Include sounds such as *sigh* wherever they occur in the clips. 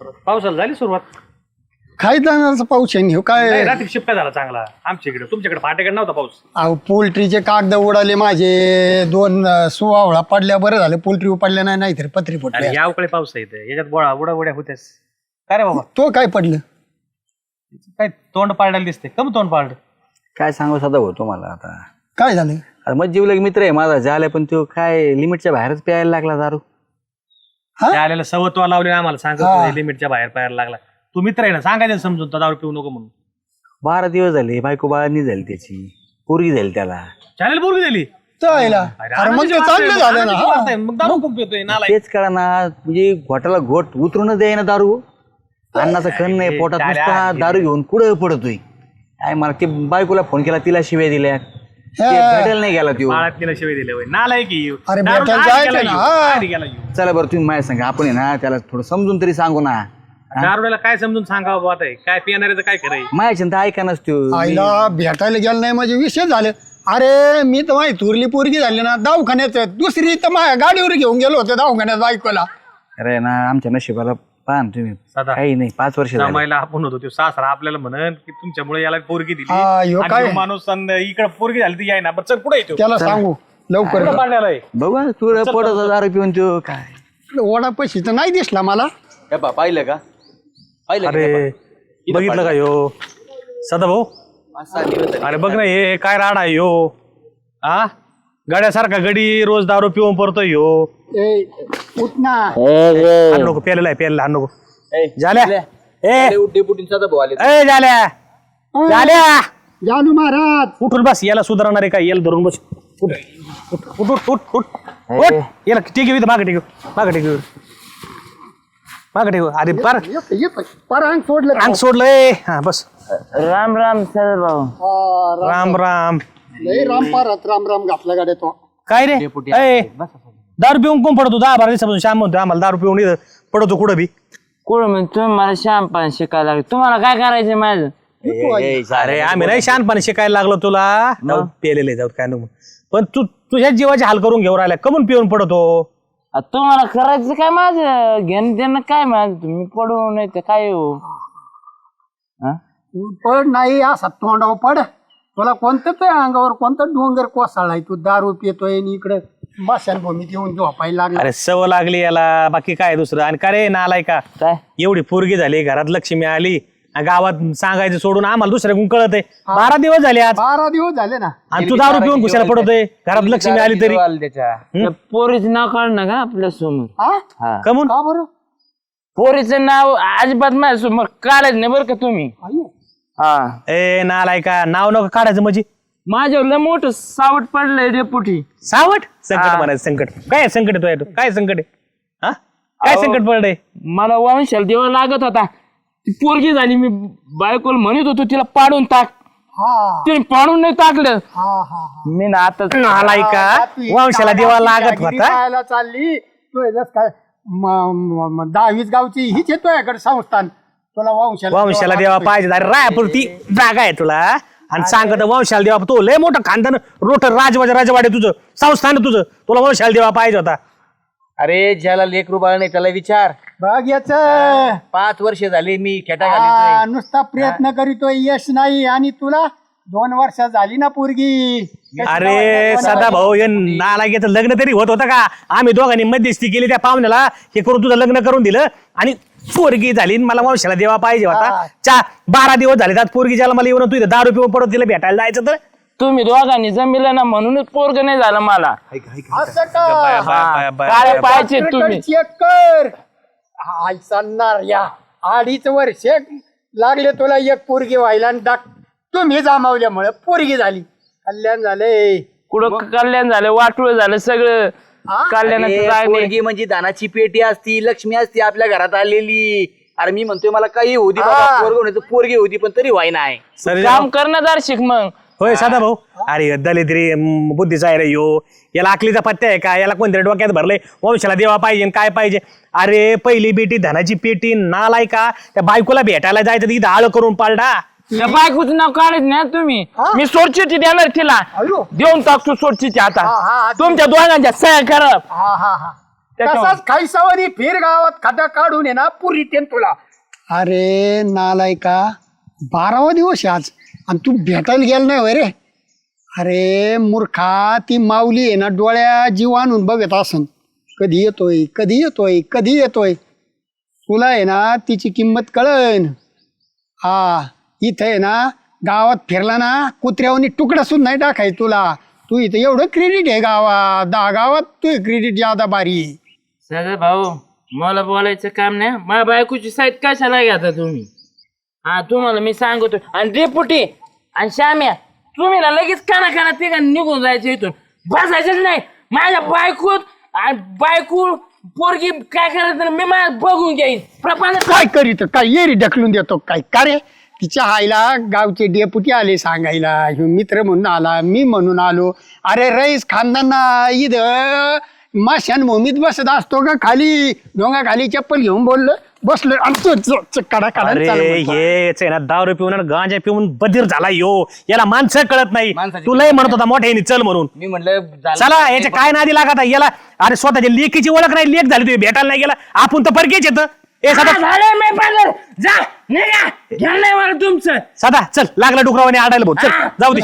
पावसाला झाली सुरुवात? काय जाणारचा पाऊस आहे? ह्यो नाही, काय? रात्री शिपका झाला चांगला. आमच्या इकडे तुमच्याकडे फाट्याकडे नव्हता पाऊस. अहो पोल्ट्रीचे कागद उडाले माझे. दोन अं, सुवावळा पडल्या बरं झालं. पोल्ट्री पडल्या नाही नाहीतर पत्री अरे फुटल्या या उकडे पाऊस आहे इथं. याच्यात गोळा उडा उड्या होत्यास. काय रे बाबा? तो काय पडलं? काय तोंड पाडायला दिसते कम तोंड पाड काय सांगू सदा भाऊ तुम्हाला आता? काय झालं? आता मग जीवलग मित्र आहे माझा झाला पण तो काय लिमिटच्या बाहेरच प्यायला लागला दारू. आलेला सवत्वा लावले आम्हाला हा. सांगत लिमिटच्या बाहेर पाहायला लागला तू मित्र आहे ना सांगायचं समजून तो दारू पिऊ नको म्हणून बारा दिवस झाले बायको बाळांनी झाली त्याची पोरगी झाली त्याला चॅनल दिली अरे चांगलं वाटते, झालं ना आनंदाची हा. वाटते. मग दारू खूप पितोय नाला तेच कळा ना म्हणजे घोटाला घोट उतरूनच द्याय ना दारू अन्नाचा कण नाही पोटात नुसता. दारू घेऊन कुठं पडतोय काय मला ते बायकोला फोन केला तिला शिव्या दिल्या. भेटायला नाही गेला तो बाळात तिला शिवाय दिले नाला आहे की अरे दारू भेटायला आधी जायचं गेला ना, येऊ, हा. आधी गेला येऊ. चला बरं तुम्ही माझ्या सांगा आपण आहे ना त्याला थोडं समजून तरी सांगू ना. दारुड्याला काय समजून सांगावं बात आहे काय पिणाऱ्याचं काय खरंय माझ्या चिंता ऐका नसतो आईला भेटायला गेलं नाही म्हणजे विषय झाले. अरे मी तर माझी थुरली पोरगी झाली ना दवाखान्यात दुसरी तर माझ्या गाडीवर घेऊन गेलो होतो दवाखान्यात बायकोला. अरे ना आमच्या नशिबाला पाहा ना तुम्ही. सदा. काही नाही पाच वर्ष झाले. जमायला आपण होतो तो सासरा आपल्याला म्हणन की तुमच्यामुळे याला पोरगी दिली. हा, ह्यो आणि काय? ह्यो माणूस इकडे पोरगी झाली ती याय ना बरं चल पुढे येतो. त्याला सांगू लवकर. कुठं पाडलेला आहे? बघा तुला पडत दारू पिऊन तो काय. ओढा पैसे तर नाही दिसला मला. पाहिलं का? पाहिलं अरे बघितलं का यो? सदा भाऊ अरे बघ ना हे काय राडा आहे यो? आ? गड्यासारखा गडी रोज दारू पिऊन पडतोय यो ए उठ ना. हाण नको प्यालेला आहे प्यालेला हाण नको. झाल्या? ए. ए झाल्या. झाल्या. जालू महाराज. उठून बस याला सुधारणार आहे काय? याला धरून बस. उठ. उठ उठ उठ उठ उठ. उठ. याला टिकव इथं मागे टिकव मागे टिकव. मागे टिकव. अरे पर. परांग सोडलं अंग सोडलंय. हा बस. राम राम सर भाऊ. हा, राम- राम राम. लय राम पारात राम राम घातला गाड्या तो. काय रे? ए, दारू पिऊन कोण पडतो? दहा बारा दिवसापासून श्याम म्हणतो आम्हाला दारू पिऊन इथं पडतो कुठं बी. कुठं म्हणजे तुम्ही मला शहाणपण शिकायला लागले. तुम्हाला काय करायचं माझं? अरे आम्ही नाही शहाणपणे शिकायला लागलो तुला. जाऊ पेलेले जाऊ काय नको. पण तू तुझ्या जीवाचे हाल करून घेऊन राहिला कमून पिऊन पडतो. तुम्हाला करायचं काय माझं? घेणं देणं काय माझं? तुम्ही पडू नाही तर काय हो? हा? पड नाही असा तोंडावर पड. तुला कोणतं ते अंगावर कोणतं डोंगर कोसळलाय? तू दारू पितोय आणि इकडे भूमीत येऊन झोपायला लागला. अरे सव लागली याला. बाकी काय दुसरं? आणि का रे नालाय का? काय? एवढी पोरगी झाली घरात लक्ष्मी आली. आणि गावात सांगायचं सोडून आम्हाला दुसऱ्या कळत आहे बारा दिवस झाले आज. बारा दिवस झाले ना. आणि तू दारू पिऊन घुसायला पडतोय? घरात लक्ष्मी आली तरी. त्या पोरीचं नाव काढ ना का आपल्यासमोर? हा. हा कमून का बरं? पोरीचं नाव अजिबात माझ्यासमोर काढायचं नाही बरं का तुम्ही? हा. ए नालाय का नाव नको काढायचं म्हणजे. माझ्यावर लय मोठं सावट पडलंय डेपुटी. सावट? संकट म्हणायचं संकट. काय संकट आहे तुझ्या काय संकट आहे? हा? काय संकट पडलंय? मला वंशाला देवा लागत होता. ती पोरगी झाली मी बायकोला म्हणत होतो तिला पाडून टाक. हा. तिने पाडून नाही टाकलं. हा हा मी ना आता नालाय का वंशाला देवा लागत होता. चालली. तू याच्यात काय म- म- म- दहावीस गावची हीच येतोय याकडे संस्थान. तुला वंशाला वंशाला देवा पाहिजे. अरे रायापुरती जागा आहे तुला. आणि सांगत वंशाला देवा तो लय मोठं खानदान रोट राजवाडे राजवाडे तुझं संस्थान आहे तुझं. तुला वंशाला देवा पाहिजे होता. अरे ज्याला लेख रुबाळ नाही त्याला विचार. बघ याच. पाच वर्ष झाली मी खेटा नुसता प्रयत्न करीतोय यश नाही आणि तुला दोन वर्ष झाली ना पोरगी. अरे सदा भाऊ हे नालायकीचं लग्न तरी होत होतं का? आम्ही दोघांनी मध्यस्थी केली त्या पाहुण्याला. हे करून तुझं लग्न करून दिलं. आणि पोरगी झाली आणि मला वंशाला देवा पाहिजे होता. चा बारा दिवस झाले त्यात पोरगी ज्याला मला येऊन तू इथं दारू पिऊन पडत तिला भेटायला जायचं तर? तुम्ही दोघांनी जमिलं ना म्हणूनच पोरग नाही झालं मला. असं का बाय, बाय. काय पाहिजे तुम्ही? चेक कर. हाय सांगणार या. अडीच वर्ष लागले तुला एक पोरगी व्हायला आणि तुम्ही जमावल्यामुळे पोरगी झाली. कल्याण झाले कुठं कल्याण झालं वाटूळ झालं सगळं कल्याणाचं जाग नाही पोरगी म्हणजे दानाची पेटी असती लक्ष्मी असती आपल्या घरात आलेली. अरे मी म्हणतोय मला काही होती बाबा पोरग होती पोरगी होती पण तरी व्हाय नाही. सर काम करणार शिक मग. होय साधा भाऊ. अरे दलिद्री म, बुद्धीचा आहे रे यो. याला आकलीचा पत्ता आहे का? याला कोणत्या डोक्यात भरलंय. वंशाला देवा पाहिजे काय पाहिजे. अरे पहिली बेटी धनाची पेटी नालाय का? त्या बायकोला भेटायला जायचं तिथं आळ करून पालडा. त्या बायकोचं नाव काढत ना तुम्ही. मी सोडचिठी देणार तिला. अयो. देऊन टाकतो सोडचिठी हा, हा, आता हा. तुमच्या दोघांच्या सह्या करा. हा हा हा. तसाच फिर गावात खाता काढून ये ना पुरी तेन तुला. अरे नालायका बारावा दिवस आहे आज. आणि तू भेटायला गेला नाही होय रे. अरे मूर्खा ती माऊली आहे ना डोळ्या जीव आणून बघत असन. कधी येतोय कधी येतोय कधी येतोय. तुला आहे ना तिची किंमत कळन. हा. इथं आहे ना गावात फिरला ना कुत्र्यावनी तुकडा सुद्धा नाही टाकाय तुला. तू इथं एवढं क्रेडिट आहे गावात. दहा गावात तू क्रेडिट जादा बारी सदा भाऊ मला बोलायचं काम नाही. माझ्या बायकोची साईड कशाला घेता तुम्ही? हा तुम्हाला मी सांगतो. आणि डेपुटी आणि श्याम्या तुम्ही ना लगेच काना काना ते निघून जायचं इथून. बसायचंच नाही. माझ्या बायकोत आणि बायको पोरगी काय करायचं मी माझ्या बघून घेईन. प्रपंच काय करीत काय येरी ढकलून देतो काय? का रे? तिच्या आईला गावचे डेपुटी आले सांगायला. ह्यो मित्र म्हणून आला मी म्हणून आलो. अरे रईस खानदाना ईद माशान भूमीत बसत असतो का खाली? डोंगा खाली चप्पल घेऊन बोललो बसलो. आणि तो जो- जो कडा काढा अरे. हे आहे ना दारू पिऊन आणि गांजा पिऊन बधीर झाला यो. याला माणसं कळत नाही. माणसाची- तुलाही म्हणत होता मोठ्याने चल म्हणून. मी म्हणलं झालं. चला याच्या काय नादी लागत आहे? याला अरे स्वतःच्या लेकीची ओळख नाही लेख झाली तुम्ही भेटायला नाही गेला. आपण तर परकेच येत. ए सदा. झालं मी पागल जा निघा. नाही मला तुमचं. सदा चल लागला डुकरावाने आडायला भाऊ चल जाऊ दे.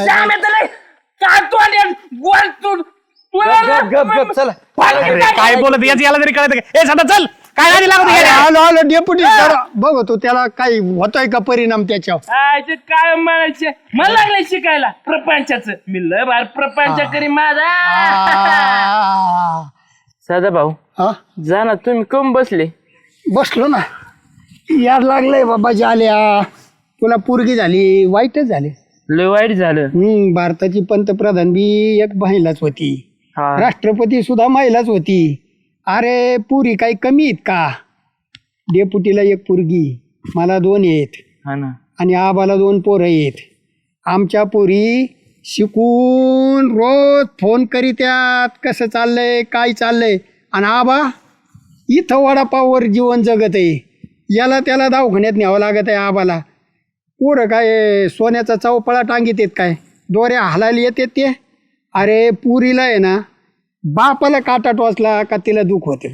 आणि गोल तू गप, गप, गप, गप, चला. अरे, काय बोलत याच याला तरी कळत का? ए सदा चल. काय नादी लागत अरे? आलो आलो डेपुटी जरा बघतो त्याला काही होतोय का परिणाम त्याच्यावर. काय म्हणायचे? मला लागलं शिकायला. प्रपंचाचं. मी लय भार प्रपंच करी माझा. आ, सदा भाऊ हा? जा ना तुम्ही कम बसले. बसलो ना. यार लागलंय बाबा जाल्या. तुला पोरगी झाली वाईटच झाली. लय वाईट झालं. हम्म भारताची पंतप्रधान बी एक महिलाच होती. हा. राष्ट्रपती सुद्धा महिलाच होती. अरे पुरी काही कमी आहेत का? डेपुटीला एक पोरगी मला दोन आहेत. हा ना. आणि आबाला दोन पोरं आहेत. आमच्या पोरी शिकून रोज फोन करीत्यात कसं चाललंय काय चाललंय. आणि आबा इथं वडापाववर जीवन जगत आहे. याला त्याला दवाखान्यात न्यावं लागत आहे आबाला. पोरं काय सोन्याचा चौपळा टांगीत आहेत काय? दोऱ्या हालायला येतात ते? अरे पुरीला आहे ना बापाला काटा टोचला का तिला दुःख होतं?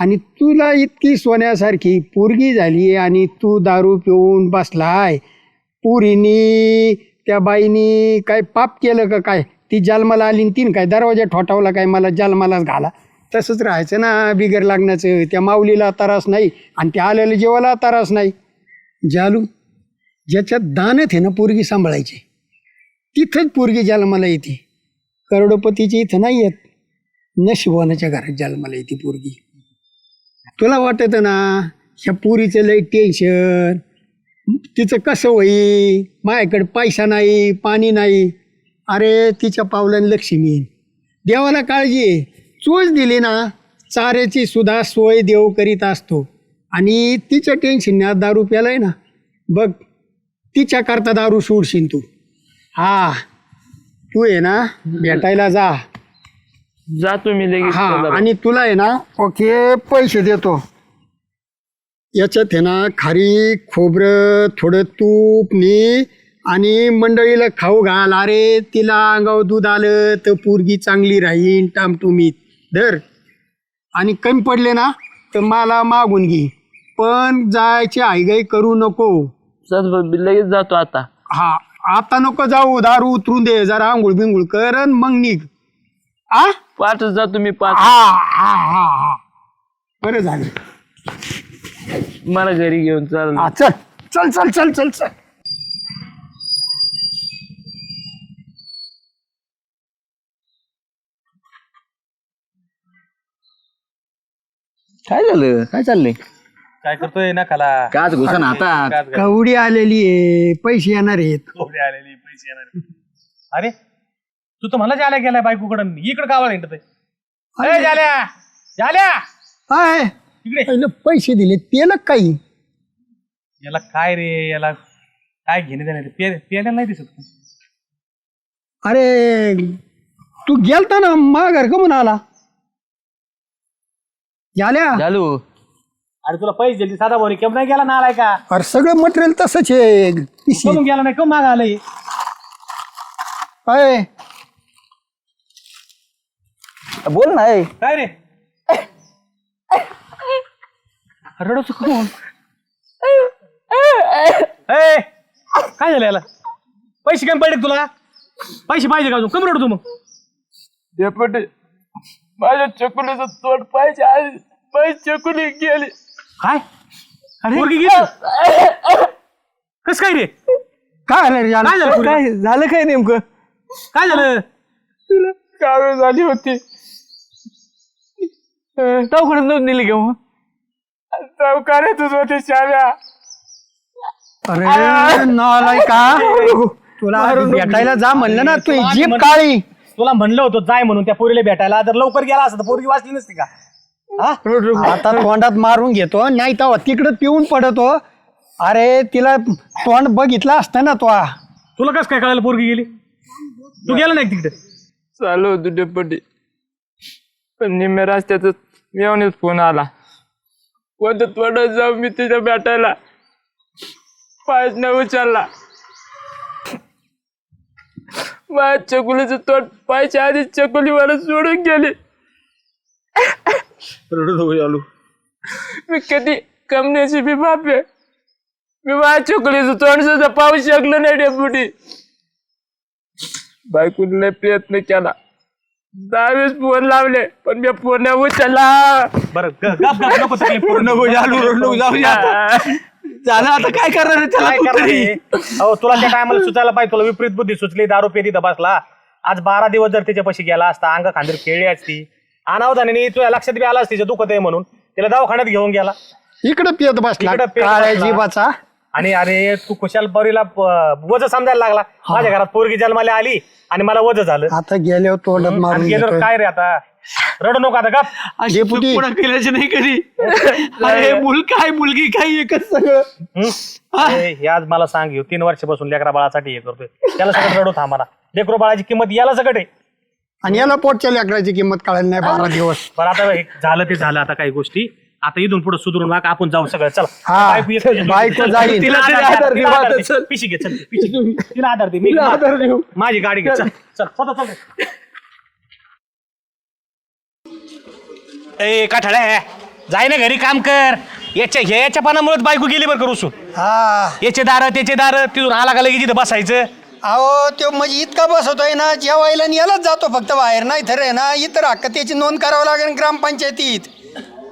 आणि तुला इतकी सोन्यासारखी पोरगी झाली आणि तू दारू पिऊन बसलाय. पुरीनी त्या बाईनी काय पाप केलं का काय? ती जन्माला आली तीन काय दरवाजा ठोठावला काय? मला जन्मालाच घाला. तसंच राहायचं ना बिगर लागण्याचं. त्या माऊलीला तरास नाही आणि त्या आलेल्या जेवाला तरास नाही. जालू ज्याच्यात दानत आहे ना पोरगी सांभाळायची तिथंच पोरगी जन्माला येते. करोडोपतीची इथं नाही येत. नशिबवानाच्या घरात जन्माला येते पोरगी. तुला वाटत ना ह्या पुरीचं लय टेन्शन तिचं कसं होई माझ्याकडे पैसा नाही पाणी नाही. अरे तिच्या पावलाने लक्ष्मी देवाला काळजी आहे. चोच दिली ना चाऱ्याची सुद्धा सोय देव करीत असतो. आणि तिच्या टेन्शनने आज दारू प्यालाय ना. बघ तिच्याकरता दारू सोडशील तू. हा तू आहे ना भेटायला जा. जा तुम्ही लगेच हा. आणि तुला आहे ना ओके पैसे देतो. याच्यात आहे ना खारी खोबरं थोडं तूप नी आणि मंडळीला खाऊ घाल. अरे तिला अंगावर दूध आलं तर पोरगी चांगली राहीन टामटुमीत धर. आणि कमी पडले ना तर मला मागून घे. पण जायची आईगाई करू नको. मी लगेच जातो आता. हा आता नको जाऊ दारू उतरून दे जरा आंघोळ बिंघोळ कर मग निघ. आ? पाठच जातो मी पाठ हा हा हा हा. बरं झालं. मला घरी घेऊन चाल हा चल चल चल चल चल चल. काय झालं? काय चाललंय? काय करतोय ना खाला? काच घुसा ना आता कवडी आलेली आहे. पैसे येणार आहेत. आलेली पैसे येणार अरे तू तर मला जाल्या गेलाय बायकोकडं. इकडे गावाला हिंडतोय. ए, जाल्या. जाल्या. काय इकडे. पहिलं पैसे दिले. ते ना काही. याला काय रे? याला काय घेणे देणे पेल्याला नाही दिसत. अरे तू गेलता ना माघार का म्हणून आला झाल्या? चालू अरे तुला पैसे दिले साधा भाऊ केम नाही गेला ना आलाय का? अरे सगळं मटेरियल तसंच आहे. कमून गेला नाही कम माग आलंय. काय बोल ना ए. काय रे? रडतो कोण? ए काय झालं याला? पैसे काय पडले तुला? पैसे पाहिजे का अजून? कमी रडतो मग. डेपुटी माझ्या चकुलीचं तोंड पाहिजे आज माझी चकुली गेली. काय? पोरगी गेली? कस काय रे? काय झालं रे याला? काय झालं पोरीला? झालं काय नेमकं? काय झालं? तुला कावीळ झाली होती. दवाखान्यात नोंद दिली घेऊ दवाखान्यातच होते शाव्या अरे नालाय का तुला आधी भेटायला जा म्हणलं ना तू जीप काळी. तुला म्हणलं होतं जाय म्हणून त्या पोरीला भेटायला. जर लवकर गेला असता तर पोरगी वाचली नसती का? हा? आता तोंडात मारून घेतो नाही तर तिकडं पिऊन पडतो. अरे तिला तोंड बघितलं असतं ना तो. तुला कस काय कळायला पोरगी गेली? तू गेला नाही तिकडे? चालू होतो डेपुटी. पण निम्म्या रस्त्यातच येऊनच फोन आला. वदत वडत जाऊ मी तिथं भेटायला. पायच न उचलला. माझ्या चकुलीचं तोंड पायच्या आधी चकुली मला सोडून गेली. मी कधी कमण्याची बी बाप आहे. मी माझ्या चकुलीचं तोंड सुद्धा पाहू शकलो नाही डेपुटी. बायकोने प्रयत्न केला. दहावीस फोन लावले पण मी फोन उचलला. बरं ग- गप गप नको तकलीफ करू. झालं आता काय करणार आहे त्याला काय तू करणार तरी? आहे? अहो तुला त्या टायमाला सुचायला पाहिजे तुला विपरीत बुद्धी सुचली दारू पेती बसला. आज बारा दिवस जर त्याच्यापाशी गेला असता अंग खांदीर खेळली असती. अनावधानाने तुझ्या लक्षात बी आला असती तिचं दुखत आहे म्हणून. तिला दवाखान्यात घेऊन गेला. इकडं पियत बसला इकडं काळ्या बसला. जीवाचा. आणि अरे तू कुशाल बरीला वज समजायला लागला. माझ्या घरात पोरगी जन्माला आली आणि मला वज झालं. आता गेल्यावर तोंडात मारून आणि गेलो घेतोय. काय रे आता? रडू नको आता गप. डेपुटी केल्याचे नाही कधी. *laughs* अरे मुल काय मुलगी काय एकच सगळं? हं? ए, हे आज मला सांग घेऊ तीन वर्षापासून लेकरा बाळासाठी हे करतोय. त्याला सगळं रडू थांबाला लेकरो बाळाची किंमत याला सगळं आहे. आणि याला पोटच्या लेकराची किंमत कळायला नाही बारा दिवस. बरं आता हे झालं ते झालं आता काही गोष्टी. आता इथून पुढे सुधरून वाग आपण जाऊ सगळं. चल. हा, बायको जाईल. तिला आधार आधार दे, देऊ तिला आधार आता, दे. चल. पिशी घे चल पिशी. घे. तिला आधार दे मी माझी गाडी घे चल. चल स्वतः चल. ए काठाड्या जाय ना घरी काम कर. याच्या हे याच्या पानामुळे बायको गेली बरं करू हा. याचे दार त्याचे दार तिथून आला का लगेच इथं बसायचं? अहो तो म्हणजे इतका बसवतोय ना जेवायला आणि यालाच जातो फक्त बाहेर. नाही तर आहे ना इतर हक्क त्याची नोंद करावं लागेल ग्रामपंचायतीत.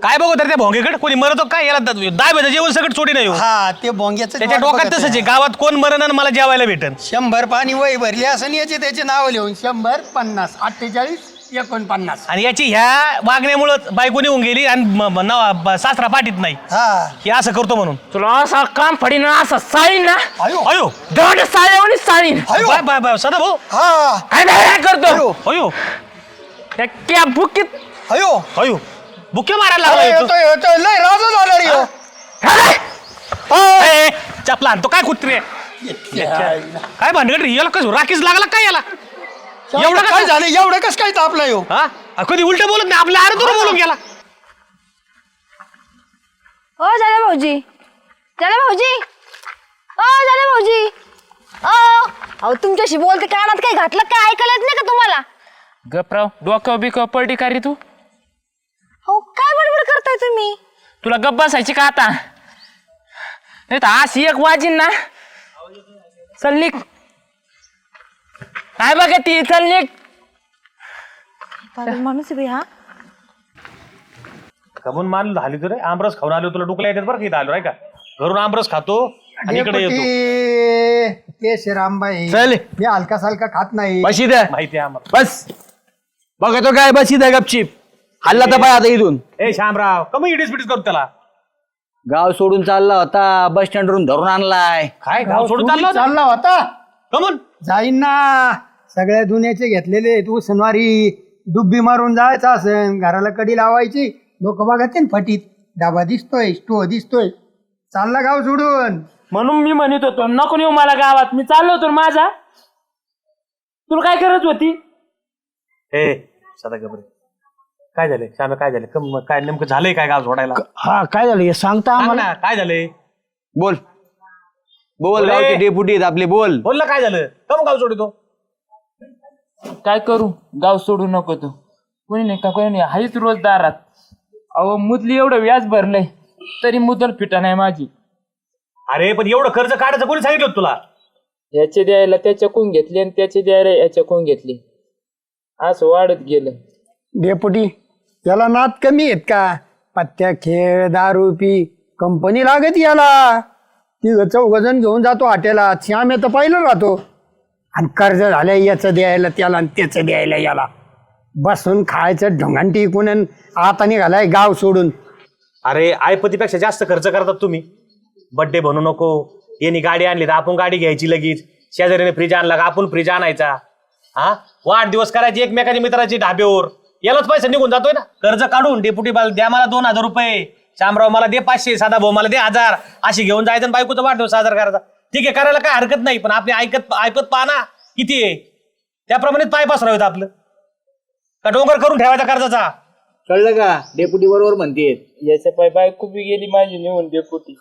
काय बघू तर त्या भोंगेकडे? कोणी मरतो काय याला द- दहा भेट जेवण सगळं सोडी नाही हो. हा ते भोंग्याचं त्याच्या डोक्यात तसंच आहे. गावात कोण मरण मला जेवायला भेटन. शंभर पाणी वय भरली असं याचे त्याचे नाव लिहून शंभर पन्नास अठ्ठेचाळीस एकोणपन्नास. आणि याची ह्या वागण्यामुळं बायको निघून गेली आणि म- म- नवा- ब- सासरा पाठीत नाही. हा. हे असं करतो म्हणून. तुला असा काम पडीन असा साळीन ना? अयो अयो दड साळ्यावणी साळीन. अयो बाय बाय बाय. सदा भाऊ. हा. काय नाही करतो. अयो अयो त्या क्या बुकीत अयो अयो बुके मारायला अरे, लागला लय राजा झाला रे ह्यो. चपला आणतो काय कुत्रे काय भानगड रे? याला कसं राखीच लागला काय याला? एवढं काय झालं? एवढं कसं काय तापलं यो? हा? अ, कधी उलट बोलत नाही. आपल्या अरे तुला बोलून गेला. ओ झालं भाऊजी. झालं भाऊजी? ओ झालं भाऊजी. ओ अहो तुमच्याशी बोलते कानात काय घातलं काय ऐकायला येत नाही का तुम्हाला? गपराव डोकं बिकं पडली का रे तू? हो काय बडबड करताय तुम्ही? तुला गप बसायची का आता? नाही तर अशी एक वाजीन ना. चल निघ. काय बघा ती चल निघ. पागल माणूस आहे बाई हा. कमून मान झाली तुरे आमरस खाऊन आलो तुला डुकला येतात बरं का इथं आलो नाही का? घरून आमरस खातो आणि इकडे येतो. डेपुटी, ते श्रीरामबाई चल. मी हलका सालका खात नाही. बशी द्या माहिती आहे आम्हाला. बस. बघतो काय बशी द्या गपचीप. हल्ला तर पाय आता इथून. ए श्यामराव कमी इडीस पिडीस करतो त्याला. गाव सोडून चालला होता बस स्टँडवरून धरून आणलाय. काय गाव सोडून चालला होता? चालला होता. कमून. जाईन ना. सगळ्या दुनियाचे घेतलेले तू सणवारी डुब्बी मारून जायचं असेल घराला कडी लावायची. लोक बघते ना फटीत. डाबा दिसतोय स्टो दिसतोय. चालला गाव सोडून. म्हणून मी म्हणत होतो नको येऊ मला गावात. मी चाललो होतो ना माझा. तुला काय करत होती? ए सदा गबरे. काय झालंय श्याम काय झालं? कम काय नेमकं झालंय काय गाव सोडायला? हा काय झालं? हे सांगता सांग ना, काय झालंय? बोल. बोल. गावचे डेपुटी आहेत आपले बोल. बोल ना काय झालं? कम गाव सोडितो? काय करू? गाव सोडू नको तू. कोणी नाही का कोणी नाही. हाईच रोज दारात. अहो मुदली एवढं व्याज भरलंय तरी मुदल फिटा नाही माझी. अरे पण एवढं कर्ज काढायचं कोणी सांगितलं होतं तुला? याचे द्यायला त्याच्याकून घेतले आणि त्याचे द्यायला याच्याकून घेतले? असं वाढत गेलं. डेपुटी याला नाद कमी आहेत का? पत्त्या खेळ दारू पी. कंपनी लागत याला. ती चौघजण घेऊन जातो हॉटेलात. श्याम तर पाहिलं राहतो. आणि कर्ज झालं याचं द्यायला त्याला आणि त्याचं द्यायला याला. बसून खायचं ढोंगांटी इकून आणि आता निघालाय गाव सोडून. अरे आयपतीपेक्षा जास्त खर्च करतात तुम्ही. बड्डे बनू नको. यांनी गाडी आणली तर आपण गाडी घ्यायची लगेच. शेजारीने फ्रीज आणला का आपण फ्रीज आणायचा. हा? वाढदिवस करायची एकमेकाच्या मित्राची ढाब्यावर यालाच पैसा निघून जातोय ना. कर्ज काढून डेपुटी बाल द्या मला दोन हजार रुपये. शामराव मला दे पाचशे साधा भाऊ मला दे हजार. अशी घेऊन जायचं आणि बायकोचा वाढदिवस साजरा करायचा. ठीक आहे करायला काय हरकत नाही पण आपली ऐकत ऐकत पहा ना किती आहे. त्याप्रमाणेच पाय पसरावेत आपलं. का डोंगर करून ठेवायचा कर्जाचा? कळलं का? डेप्युटी बरोबर म्हणते. याच्या पाय बायको बी गेली माझी निवून डेपुटी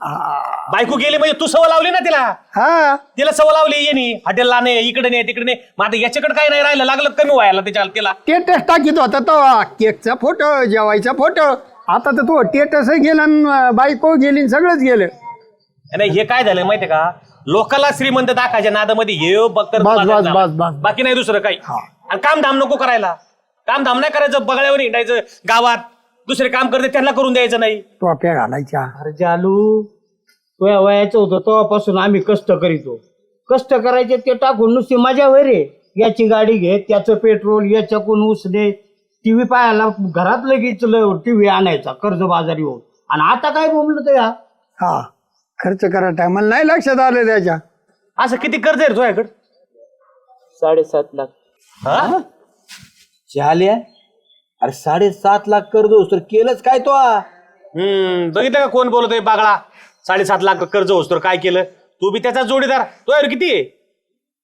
बायको गेली म्हणजे तू सवय लावली ना तिला? हा. तिला सवय लावली येणी. हॉटेलला नाही इकडे नाही तिकडे नाही. मग आता याच्याकडे काय नाही राहिलं लागलं कमी व्हायला त्याच्या तिला. टेटस टाकीत होता तो केकचा फोटो जेवायचा फोटो आता तर तो टेटस गेला आणि बायको गेली सगळंच गेलं. नाही हे काय झालं माहितीये का? लोकांना श्रीमंत दाखाच्या नादामध्ये हे बघतर बस, बस, बस, बस. बाकी नाही दुसरं काही. आणि काम धाम नको करायला. काम धाम नाही करायचं बगड्यावर हिंडायचं गावात. दुसरे काम करते त्यांना करून द्यायचं नाही. टोप्या घालायच्या. अरे जालू तुझ्या वयाचं होतं तेव्हापासून आम्ही कष्ट करीतो. कष्ट करायचे ते टाकून नुसती मजा होय रे याची गाडी घे त्याचं पेट्रोल याच्याकून उसने टीव्ही पाहायला घरात लगेच टीव्ही आणायचा कर्जबाजारी होऊन. आणि आता काय बोललं तर या? हा खर्च करा टायमाला नाही लक्षात आलं त्याच्या. असं किती कर्ज आहे तुझ्याकडे? साडेसात लाख. हा? झाल्या अरे साडेसात लाख कर्ज होस तर केलंच काय तो? हा? हम्म बघितलं का कोण बोलतोय बागळा? साडेसात लाख कर्ज होस तर काय केलं? तू बी त्याचा जोडीदार. तो किती? आहे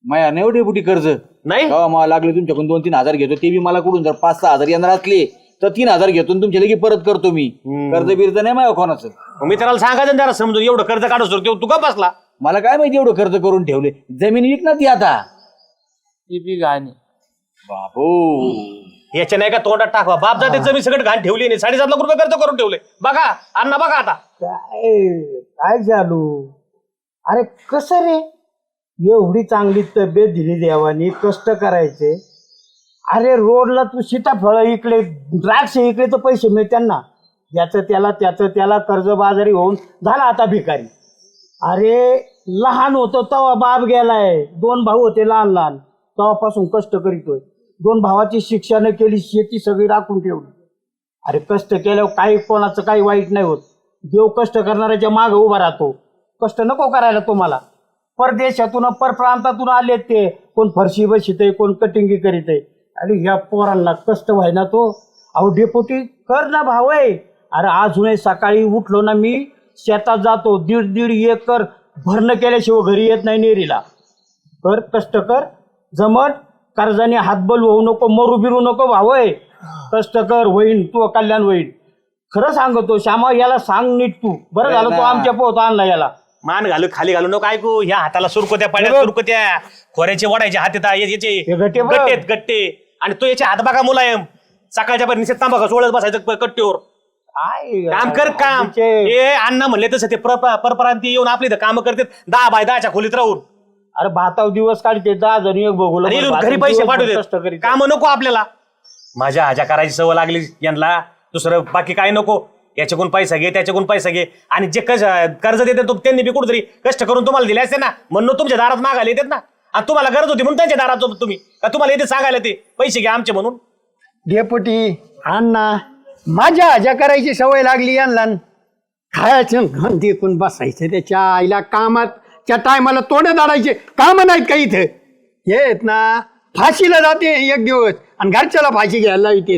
माया नाही डेप्युटी कर्ज. नाही? मला लागले तुमच्याकडून दोन तीन हजार घेतो ते बी मला कुठून जर पाच सहा हजार येणार असले तर तीन हजार घेतो आणि तुमच्या लगे परत करतो मी. कर्ज बिर्ज नाही माझ्या कोणाचं. मी त्याला सांगायचं ना जरा समजून एवढं कर्ज काढू शकतो तू का बसला? मला काय माहिती एवढं कर्ज करून ठेवले. जमीन विक ना ती आता. ती बी गाणी. बाबू याच्या नाही का तोंडात टाकवा बाप जाते जमीन सगळं घाण ठेवली नाही साडेसात लाख रुपये कर्ज करून ठेवले. बघा अण्णा बघा आता. काय काय जालू अरे कसं रे? एवढी चांगली तब्येत दिली देवानी कष्ट करायचे. अरे रोडला तू सीताफळ इकडे द्राक्ष इकडे तर पैसे मिळते ना याचं त्याला त्याचं त्याला कर्जबाजारी होऊन झाला आता भिकारी. अरे लहान होतो तेव्हा बाप गेलाय. दोन भाऊ होते लहान लहान. तेव्हापासून कष्ट करीतोय. दोन भावाची शिक्षण केली शेती सगळी राखून ठेवली. अरे कष्ट केल्यावर काही कोणाचं काही वाईट नाही होत. देव कष्ट करणाऱ्याच्या मागं उभा राहतो. कष्ट नको करायला तुम्हाला. परदेशातून परप्रांतातून आले ते. कोण फरशी बसित कोण कटिंगी करीत आहे. आणि ह्या पोरांना कष्ट व्हायना तो अहो डेपोटी कर ना भाऊ आहे. अरे अजूनही सकाळी उठलो ना मी शेतात जातो दीड दीड एकर भरणं केल्याशिवाय घरी येत नाही नेरीला. कर कष्ट कर जमट कर्जाने हातबल होऊ नको मरू बिरू नको भावय कष्ट कर होईन तू कल्याण होईन खरं सांगतो श्यामा याला सांग नीट तू. बरं झालं तू आमच्या पोत आणला याला. मान घालू खाली घालू नको ऐकू. ह्या हाताला सुरकोत्या पाड्या सुरकोत्या. खोऱ्याचे वडायचे हात येतात याचे गट्टे बघ. गट्टे आहेत, गट्टे. आणि तो याचे हात बघा मुलायम. सकाळच्या पर्यंत निषेध तांबा सोळत बसायचं प- कट्टीवर. काय काम कर काम. आधीचे- हे अण्णा म्हणले तसं ते पर- परप्रांती येऊन आपली काम करतात. दहा बाय दहाच्या खोलीत राहून. अरे भाताव दिवस काढते दहा जण एक बघू आणि इथून घरी पैसे पाठवू देत काम नको आपल्याला. माझ्या आजा करायची सवय लागली यांना. दुसरं बाकी काय नको. याच्याकडून पैसा घे त्याच्याकडून पैसा घे. आणि जे कश कर्ज देते तो त्यांनी बी कुठतरी कष्ट करून तुम्हाला दिले असते ना? म्हणून तुमच्या दारात मागायला येतात ना? आणि तुम्हाला गरज होती म्हणून त्यांच्या दारात तुम्ही. का तुम्हाला येते सांगायला ते? पैसे घ्या आमचे म्हणून. डेपुटी अण्णा माझ्या आजा करायची सवय लागली यांना. खायचं घन देखून बसायचं त्याच्या आईला कामात. त्या टायमाला तोंड दाडायचे. काम नाहीत का इथे? येत ना. फाशीला जाते एक दिवस आणि घरच्याला फाशी घ्यायला येते.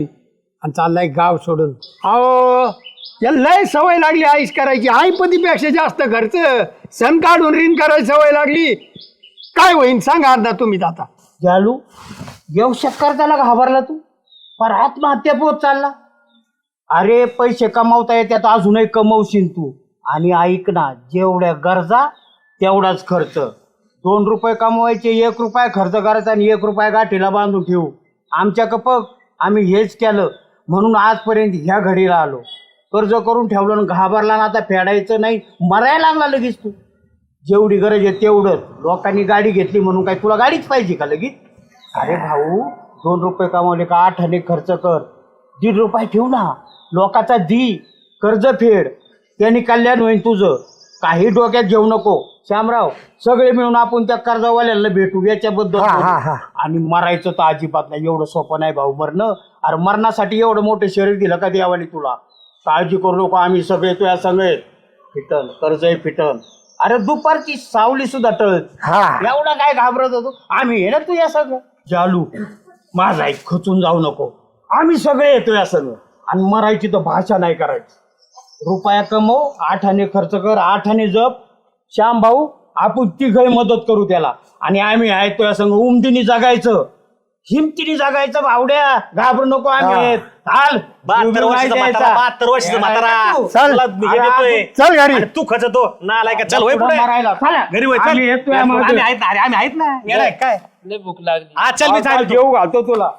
आणि चाललाय गाव सोडून. अहो या लय सवय लागली आईस करायची. आईपतीपेक्षा जास्त घरचं सण काढून ऋण करायची सवय लागली. काय होईन सांगा अर्धा तुम्ही आता जालू व्यवसाय करताना घाबरला तू? पर आत्महत्या पोत चालला. अरे पैसे कमावता येतात अजूनही कमवशील तू. आणि ऐक ना जेवढ्या गरजा तेवढाच खर्च. दोन रुपये कमवायचे एक रुपया खर्च करायचा आणि एक रुपया गाठीला बांधून ठेवू. आमच्या कपक आम्ही हेच केलं म्हणून आजपर्यंत ह्या घडीला आलो. कर्ज करून ठेवलं आणि घाबरला ना आता फेडायचं नाही मरायला लागला लगेच तू. जेवढी गरज आहे तेवढंच लोकांनी गाडी घेतली म्हणून काय तुला गाडीच पाहिजे का लगेच? अरे भाऊ दोन रुपये कमावले का? आठ आणे खर्च कर. दीड रुपये ठेव ना. लोकाचा दी कर्ज फेड. त्यांनी कल्याण होईल तुझं. काही डोक्यात घेऊ नको. श्यामराव सगळे मिळून आपण त्या कर्जवाल्याला भेटू. याच्याबद्दल. आणि मरायचं तर अजिबात नाही. एवढं सोपं नाही भाऊ मरणं. अरे मरणासाठी एवढं मोठं शरीर दिलं का देवाने तुला? काळजी करू नको आम्ही सगळे तुझ्या संग आहेत. फिटन कर्जही फिटन अरे दुपारची सावली सुद्धा टळत. एवढा काय घाबरत होतो? आम्ही आहे ना तुझ्या संग? जालू माझा एक खचून जाऊ नको. आम्ही सगळे येतो या संग. आणि मरायची तर भाषा नाही करायची. रुपया कमव आठाने खर्च कर आठाने जप. श्याम भाऊ आपण तिघही मदत करू त्याला. आणि आम्ही आहे तुझ्या संग उमदीने जगायचं. हिमतीने जगायचं भावड्या घाबरू नको आम्ही. चाल बहात्तर वर्षाचा म्हातारा. बहात्तर वर्षाचा म्हातारा तू. चल. तुला मी हे अरे, देतोय. चल तू खचतो नालाय का चल होय पुढं पुढे मरायला. चला. घरी होय चल आम्ही येतोय आम्ही. आहेत ना अरे आम्ही आहेत ना येडाय काय लय भूक लागली हा चल मी चाल, जेवू घालतो तुला